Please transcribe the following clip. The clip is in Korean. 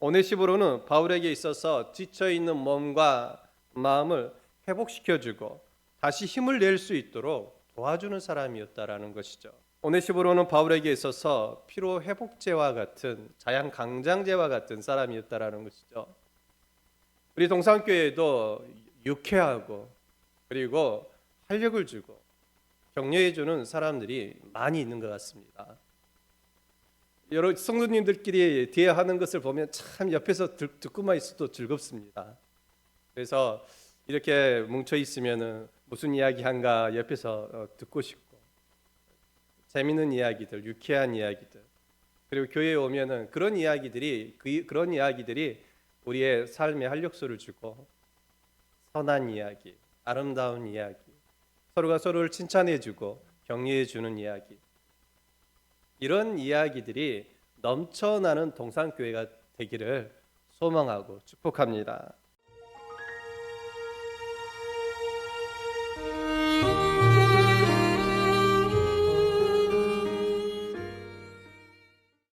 오네시보로는 바울에게 있어서 지쳐 있는 몸과 마음을 회복시켜 주고 다시 힘을 낼 수 있도록 도와주는 사람이었다라는 것이죠. 오네시보로는 바울에게 있어서 피로 회복제와 같은 자양 강장제와 같은 사람이었다라는 것이죠. 우리 동산교회도 유쾌하고 그리고 활력을 주고 격려해 주는 사람들이 많이 있는 것 같습니다. 여러 성도님들끼리 뒤에 하는 것을 보면 참 옆에서 듣, 듣고만 있어도 즐겁습니다. 그래서 이렇게 뭉쳐 있으면은 무슨 이야기 한가 옆에서 어, 듣고 싶고 재밌는 이야기들, 유쾌한 이야기들 그리고 교회에 오면은 그런 이야기들이 그, 그런 이야기들이 우리의 삶에 활력소를 주고 선한 이야기, 아름다운 이야기, 서로가 서로를 칭찬해주고 격려해주는 이야기 이런 이야기들이 넘쳐나는 동산교회가 되기를 소망하고 축복합니다.